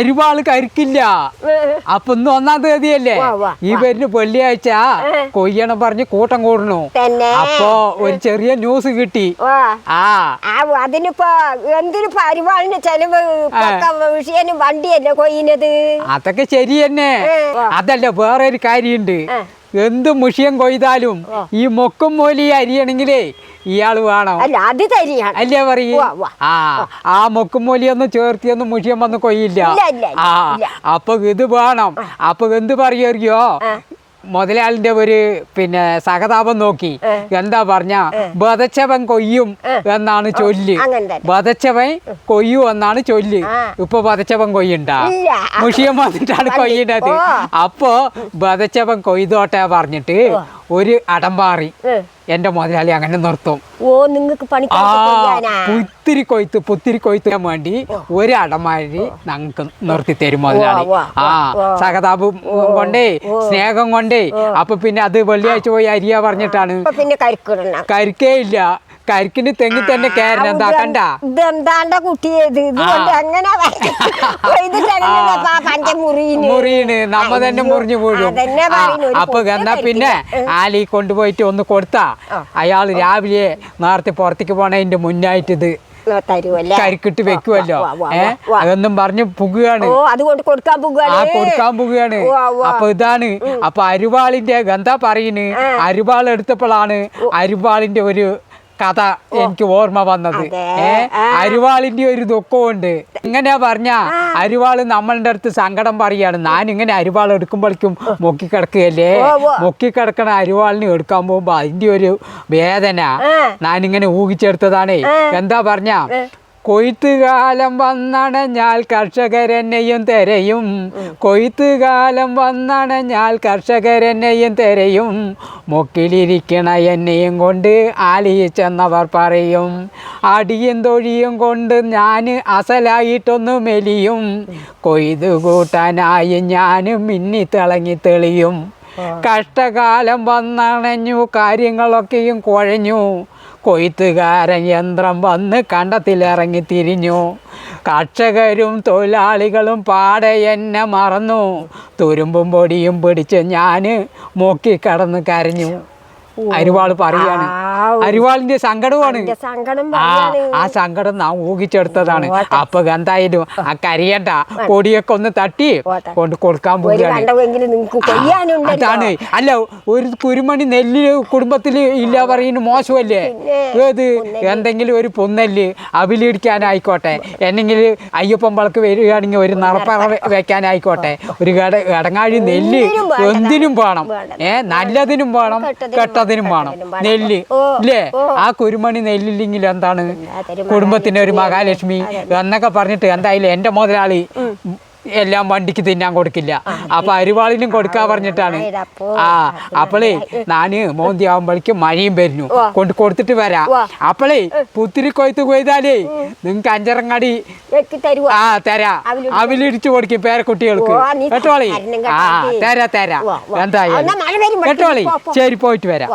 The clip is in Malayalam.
ഒരുപാട് കരിക്കില്ല. അപ്പൊ ഇന്ന് ഒന്നാം തീയതിയല്ലേ? ഈ പേരിന് വെള്ളിയാഴ്ച കൊയ്യണം പറഞ്ഞ് കൂട്ടം കൂടണു അപ്പൊ ഒരു ചെറിയ ന്യൂസ് കിട്ടി. ആ. അതിനിപ്പോ എന്തിനു പരിപാടിന് ചെലവ് വിഷയന് വണ്ടിയല്ലേ കൊയ്യുന്നത്? അതൊക്കെ ശരി തന്നെ അതല്ല വേറെ ഒരു കാര്യമുണ്ട്. എന്ത് മുഷിയം കൊയ്താലും ഈ മൊക്കും മോലി അരിയണെങ്കിലേ ഇയാൾ വേണം. അല്ല അത് അല്ലേ പറയൂ. ആ ആ മൊക്കും മൂലിയൊന്നും ചേർത്തിയൊന്നും മുഷിയം വന്ന് കൊയ്യില്ല. ആ അപ്പൊ ഇത് വേണം. അപ്പൊ എന്ത് പറയറിയോ? മുതലാളിന്റെ ഒരു പിന്നെ സഹതാപം നോക്കി. എന്താ പറഞ്ഞ? ബതച്ചവൻ കൊയ്യും എന്നാണ് ചൊല്ല്. ബതച്ചവൻ കൊയ്യു എന്നാണ് ചൊല്ല്. ഇപ്പൊ ബതച്ചവൻ കൊയ്യണ്ട. മുഷിയം വന്നിട്ടാണ് ഓ. അപ്പൊ ബതച്ചവൻ കൊയ്തോട്ടെ പറഞ്ഞിട്ട് ഒരു അടമ്പാറി. എന്റെ മുതലാളി അങ്ങനെ നിർത്തും. ഓ നിങ്ങൾക്ക് പണി പുത്തിരി കൊയ്ത്ത് പുത്തിരി കൊയ്ത്താൻ വേണ്ടി ഒരു അടമാരി ഞങ്ങൾക്ക് നിർത്തി തരും മുതലാളി. ആ. സഹതാപം കൊണ്ടേ സ്നേഹം കൊണ്ടേ. അപ്പൊ പിന്നെ അത് വെള്ളിയാഴ്ച പോയി അരിയ പറഞ്ഞിട്ടാണ്. കരിക്കേ ഇല്ല. കരിക്കിന് തെങ്ങി തന്നെ കയറണം എന്താ കണ്ട? ഇതെന്താണ്ട കുട്ടിയത് ഇതുകൊണ്ട് എങ്ങനെ മുറിയിന്. നമ്മ തന്നെ മുറിഞ്ഞു പോഴും അപ്പൊ എന്നാ പിന്നെ ആലി കൊണ്ടുപോയിട്ട് ഒന്ന് കൊടുത്താ. അയാൾ രാവിലെ നേരത്തെ പുറത്തേക്ക് പോണതിന്റെ മുന്നായിട്ട് ഇത് കരിക്കിട്ട് വെക്കുമല്ലോ വാ, വാ, ഏ? വാ, വാ. അതൊന്നും പറഞ്ഞ് പുകയാണ് അതുകൊണ്ട് കൊടുക്കാൻ ആ കൊടുക്കാൻ പുകയാണ്. അപ്പൊ ഇതാണ്. അപ്പൊ അരുവാളിന്റെ ഗന്ധ പറയുന്നു അരുവാൾ എടുത്തപ്പോഴാണ് അരുവാളിന്റെ ഒരു കഥ എനിക്ക് ഓർമ്മ വന്നത്. ഏ അരിവാളിന്റെ ഒരു ദുഃഖമുണ്ട് ഇങ്ങനെയാ പറഞ്ഞ അരിവാൾ നമ്മളുടെ അടുത്ത് സങ്കടം പറയാണ്. ഞാൻ ഇങ്ങനെ അരിവാൾ എടുക്കുമ്പോഴേക്കും മുക്കിക്കിടക്കുകയല്ലേ. മുക്കിക്കിടക്കണ അരിവാളിന് എടുക്കാൻ പോകുമ്പോ അതിന്റെ ഒരു വേദന ഞാൻ ഞാനിങ്ങനെ ഊഹിച്ചെടുത്തതാണേ. എന്താ പറഞ്ഞ കൊയ്ത്തുകാലം വന്നണഞ്ഞാൽ കർഷകരെന്നെയും തെരയും. കൊയ്ത്തുകാലം വന്നണഞ്ഞാൽ കർഷകരെന്നെയും തെരയും. മുക്കിലിരിക്കണ എന്നെയും കൊണ്ട് ആലിയിച്ചെന്നവർ പറയും. അടിയും തൊഴിയും കൊണ്ട് ഞാൻ അസലായിട്ടൊന്ന് മെലിയും കൊയ്തു കൂട്ടാനായി ഞാൻ മിന്നി തിളങ്ങി തെളിയും. കഷ്ടകാലം വന്നണഞ്ഞു കാര്യങ്ങളൊക്കെയും കുഴഞ്ഞു. കൊയ്ത്തുകാരൻ യന്ത്രം വന്ന് കണ്ടത്തിലിറങ്ങി തിരിഞ്ഞു. കർഷകരും തൊഴിലാളികളും പാടെ എന്നെ മറന്നു. തുരുമ്പും പൊടിയും പിടിച്ച് ഞാൻ കടന്ന് കരഞ്ഞു. അരിവാൾ പറയാണ്. അരിവാളിന്റെ സങ്കടമാണ് ആ സങ്കടം നാം ഊഹിച്ചെടുത്തതാണ്. അപ്പൊ എന്തായാലും ആ കരിയണ്ട പൊടിയൊക്കെ ഒന്ന് തട്ടി കൊണ്ട് കൊടുക്കാൻ പോവുകയാണ്. അതാണ്. അല്ല ഒരു കുരുമണി നെല്ല് കുടുംബത്തിൽ ഇല്ല പറയുന്നു മോശമല്ലേ? ഏത്? എന്തെങ്കിലും ഒരു പൊന്നല്ല് അവിലിടിക്കാനായിക്കോട്ടെ. എന്നെങ്കിൽ അയ്യപ്പൻ വളക്ക് വരികയാണെങ്കിൽ ഒരു നറപ്പറ വെക്കാനായിക്കോട്ടെ. ഒരു കട കടങ്ങാഴി നെല്ല് എന്തിനും വേണം. ഏ നല്ലതിനും വേണം കെട്ടതിനും വേണം. നെല്ല് ഇല്ലേ? ആ കുരുമണി നെല്ലില്ലെങ്കിൽ എന്താണ്? കുടുംബത്തിന്റെ ഒരു മഹാലക്ഷ്മി. എന്നൊക്കെ പറഞ്ഞിട്ട് എന്തായാലും എന്റെ മുതലാളി എല്ലാം വണ്ടിക്ക് തിന്നാൻ കൊടുക്കില്ല. അപ്പൊ അരിവാളിനും കൊടുക്കാ പറഞ്ഞിട്ടാണ്. ആ അപ്പളേ നാന് മോന്തി ആവുമ്പോഴേക്കും മഴയും വരുന്നു. കൊണ്ട് കൊടുത്തിട്ട് വരാം. അപ്പളേ പുത്തിരി കൊയ്ത്ത് കൊയ്താലേ നിങ്ങക്ക് അഞ്ചരങ്ങാടി ആ തരാ. അവലിടിച്ചു കൊടുക്കും പേരക്കുട്ടികൾക്ക്. കേട്ടോളി? ആ തരാ തരാ. എന്തായാലും. കേട്ടോളി. ശരി പോയിട്ട് വരാം.